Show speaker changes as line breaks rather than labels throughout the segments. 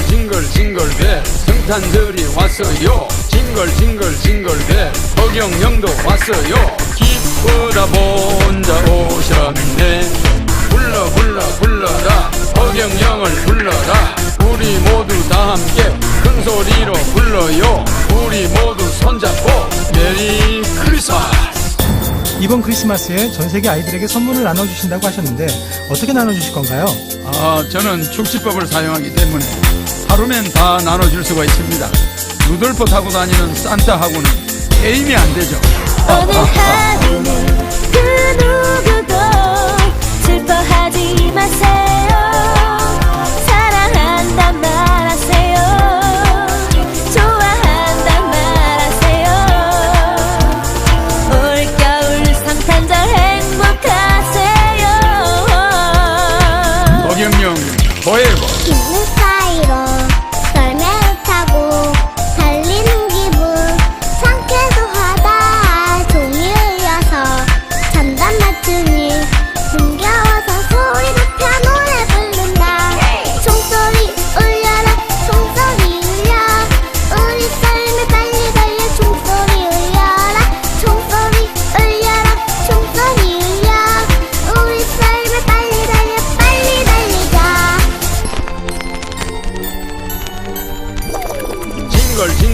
징글 징글배 성탄절이 왔어요. 징글 징글 징글배 허경영도 왔어요. 기쁘다 본자 오셨네 불러 불러 불러라. 허경영을 불러라. 우리 모두 다 함께 큰 소리로 불러요. 우리 모두 손잡고 메리 크리스마스
이번 크리스마스에 전 세계 아이들에게 선물을 나눠주신다고 하셨는데 어떻게 나눠주실 건가요?
아, 저는 축지법을 사용하기 때문에 하루면 다 나눠줄 수가 있습니다. 루돌프 타고 다니는 산타하고는 게임이 안 되죠.
오늘 하루는
허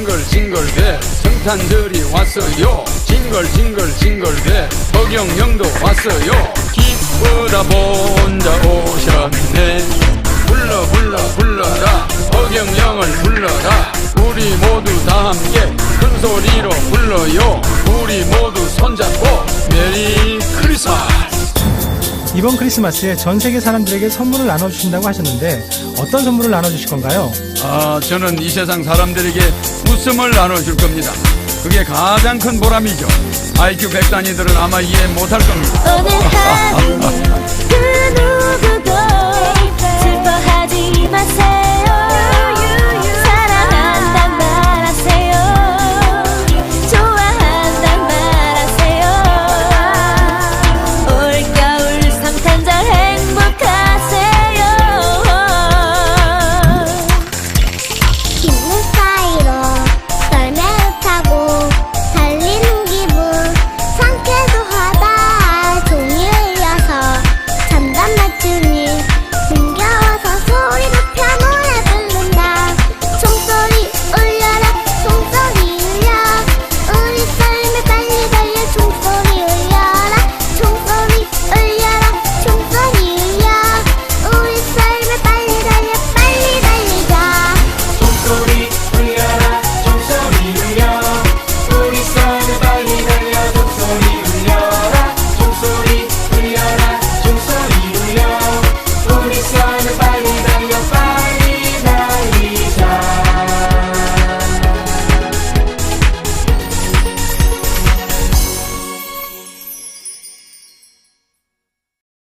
징글 징글 징글배 성탄절이 왔어요. 징글 징글 징글배 허경영도 왔어요. 기쁘다 본자 오셨네. 불러 불러 불러라 허경영을 불러라 우리 모두 다 함께 큰 소리로 불러요. 우리 모두
이번 크리스마스에 전 세계 사람들에게 선물을 나눠주신다고 하셨는데 어떤 선물을 나눠주실 건가요?
아, 저는 이 세상 사람들에게 웃음을 나눠줄 겁니다. 그게 가장 큰 보람이죠. IQ 100단위들은 아마 이해 못할 겁니다.
오늘 하루는 그 누구도